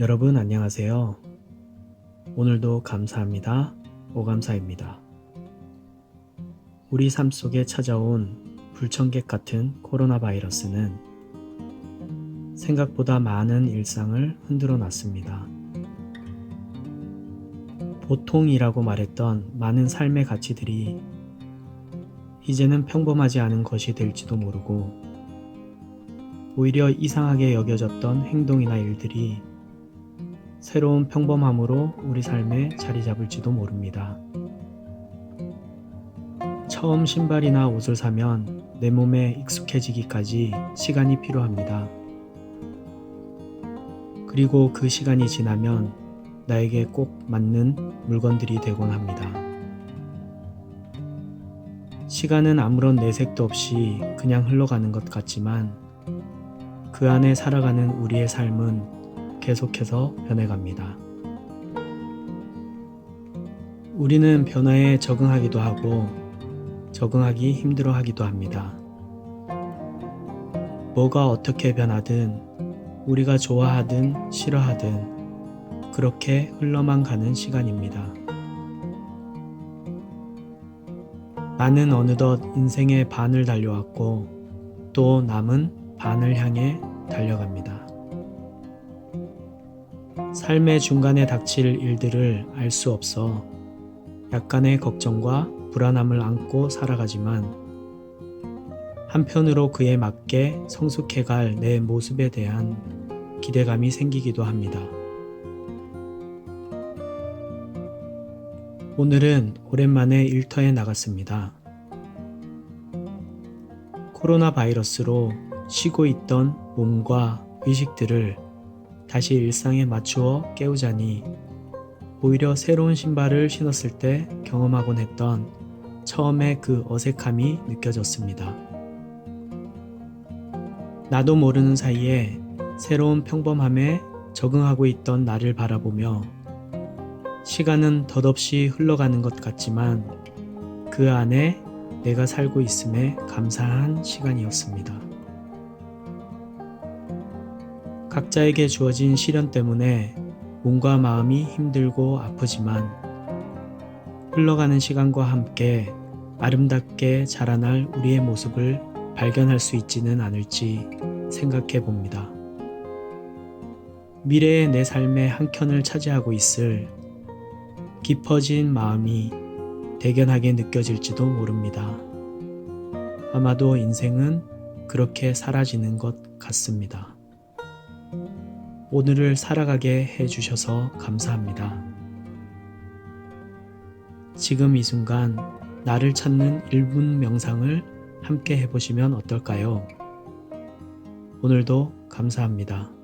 여러분 안녕하세요. 오늘도 감사합니다. 오감사입니다. 우리 삶 속에 찾아온 불청객 같은 코로나 바이러스는 생각보다 많은 일상을 흔들어 놨습니다. 보통이라고 말했던 많은 삶의 가치들이 이제는 평범하지 않은 것이 될지도 모르고 오히려 이상하게 여겨졌던 행동이나 일들이 새로운 평범함으로 우리 삶에 자리 잡을지도 모릅니다. 처음 신발이나 옷을 사면 내 몸에 익숙해지기까지 시간이 필요합니다. 그리고 그 시간이 지나면 나에게 꼭 맞는 물건들이 되곤 합니다. 시간은 아무런 내색도 없이 그냥 흘러가는 것 같지만 그 안에 살아가는 우리의 삶은 계속해서 변해갑니다. 우리는 변화에 적응하기도 하고 적응하기 힘들어 하기도 합니다. 뭐가 어떻게 변하든 우리가 좋아하든 싫어하든 그렇게 흘러만 가는 시간입니다. 나는 어느덧 인생의 반을 달려왔고 또 남은 반을 향해 달려갑니다. 삶의 중간에 닥칠 일들을 알 수 없어 약간의 걱정과 불안함을 안고 살아가지만 한편으로 그에 맞게 성숙해갈 내 모습에 대한 기대감이 생기기도 합니다. 오늘은 오랜만에 일터에 나갔습니다. 코로나 바이러스로 쉬고 있던 몸과 의식들을 다시 일상에 맞추어 깨우자니 오히려 새로운 신발을 신었을 때 경험하곤 했던 처음의 그 어색함이 느껴졌습니다. 나도 모르는 사이에 새로운 평범함에 적응하고 있던 나를 바라보며 시간은 덧없이 흘러가는 것 같지만 그 안에 내가 살고 있음에 감사한 시간이었습니다. 각자에게 주어진 시련 때문에 몸과 마음이 힘들고 아프지만 흘러가는 시간과 함께 아름답게 자라날 우리의 모습을 발견할 수 있지는 않을지 생각해 봅니다. 미래의 내 삶의 한켠을 차지하고 있을 깊어진 마음이 대견하게 느껴질지도 모릅니다. 아마도 인생은 그렇게 사라지는 것 같습니다. 오늘을 살아가게 해주셔서 감사합니다. 지금 이 순간 나를 찾는 1분 명상을 함께 해보시면 어떨까요? 오늘도 감사합니다.